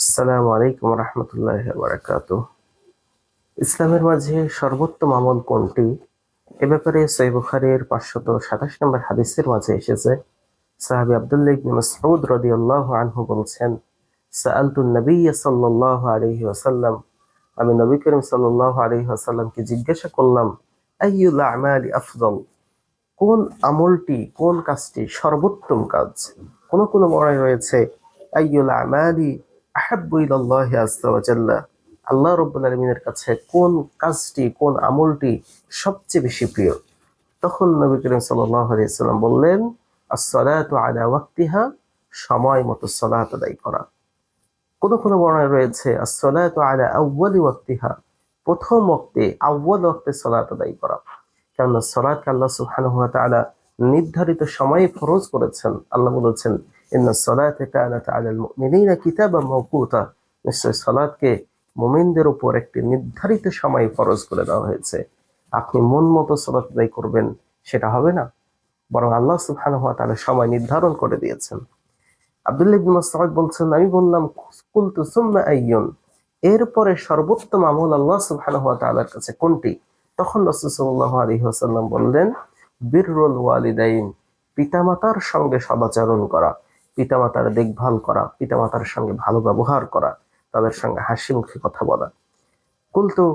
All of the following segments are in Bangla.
আসসালামু আলাইকুম রহমতুল্লাহ বারাকাত ইসলামের মাঝে সর্বোত্তম আমল কোনটি? এ ব্যাপারে সৈয় বুখারের পাঁচশত সাতাশ নম্বর হাদিসের মাঝে এসেছে, সাহাবি আবদুল্লাহ ইবনে মাসউদ রাদিয়াল্লাহু আনহু বলছেন, সাআলতু নবী সাল্লাল্লাহু আলাইহি ওয়াসাল্লাম, আমি নবী করিম সাল্লাল্লাহু আলাইহি ওয়াসাল্লামকে জিজ্ঞাসা করলাম, আইয়ুল আমালি আফদল? কোন আমলটি, কোন কাজটি সর্বোত্তম কাজ? কোন কোন মরায় রয়েছে, আইয়ুল আমালি ওয়া জাল্লা। আল্লাহ রাব্বুল আলামিনের কাছে কোন কাজটি, কোন আমলটি সবচেয়ে বেশি প্রিয়? তখন নবী করিম সাল্লাল্লাহু আলাইহি সাল্লাম বললেন as-সালাতু আলা ওয়াক্তিহা, সময় মতো সালাত আদায় করা। কোন কোন বর্ণায় রয়েছে as-সালাতু আলা আউয়ালি ওয়াক্তিহা, প্রথম ওয়াক্তে, আউয়াল ওয়াক্তে সালাত আদায় করা। কেননা সালাতকে আল্লাহ সুবহানাহু ওয়া নির্ধারিত সময়ে ফরজ করেছেন। আল্লাহ বলেছেন ইন্না সালাতা কানাত আলাল মুমিনিনা কিতাবাম মাওকুতা নিশ্চয় সালাতকে মুমিনদের উপর একটি নির্ধারিত সময় ফরজ করে দেওয়া হয়েছে। আপনি মন মতো সালাত আদায় করবেন, সেটা হবে না। বরং আল্লাহ সুবহানাহু ওয়া তাআলা সময় নির্ধারণ করে দিয়েছেন। আব্দুল্লাহ ইবনে মাসউদ বলছেন, আমি বললাম, কুলতু সুম্মা আইয়ুন? এরপরে সর্বোত্তম আমল আল্লাহ সুবহানাহু ওয়া তাআলার কাছে কোনটি? তখন রাসূল সাল্লাল্লাহু আলাইহি ওয়াসাল্লাম বললেন, বিররুল ওয়ালিদাইন। পিতামাতার সঙ্গে সদাচরণ করা। পিতামাতার দেখভাল করা, পিতামাতার সঙ্গে ভালো ব্যবহার করা, তাদের সঙ্গে হাসি মুখে কথা বলা। কুলতু,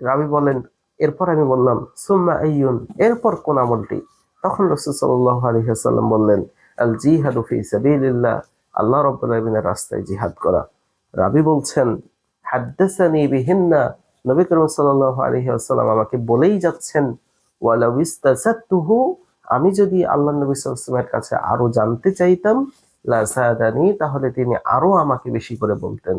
রাবি বলেন, এরপর আমি বললাম, সুম্মা আইয়ুন, এরপর কোন আমলটি? তখন রসুল সাল্লাল্লাহু আলাইহি ওয়াসাল্লাম বললেন, আল জিহাদু ফি সাবিলিল্লাহ, আল্লাহ রাব্বুল আলামিনের রাস্তায় জিহাদ করা। রাবি বলছেন, হাদ্দাসানি বিহিন্না, নবী করিম সাল্লাল্লাহু আলাইহি ওয়াসাল্লাম আমাকে বলেই যাচ্ছেন, ওয়ালাউ ইস্তাসাতুহু আমি যদি আল্লাহ নবী সাল্লামের কাছে আরও জানতে চাইতাম লাসাদানি তাহলে তিনি আরও আমাকে বেশি করে বলতেন।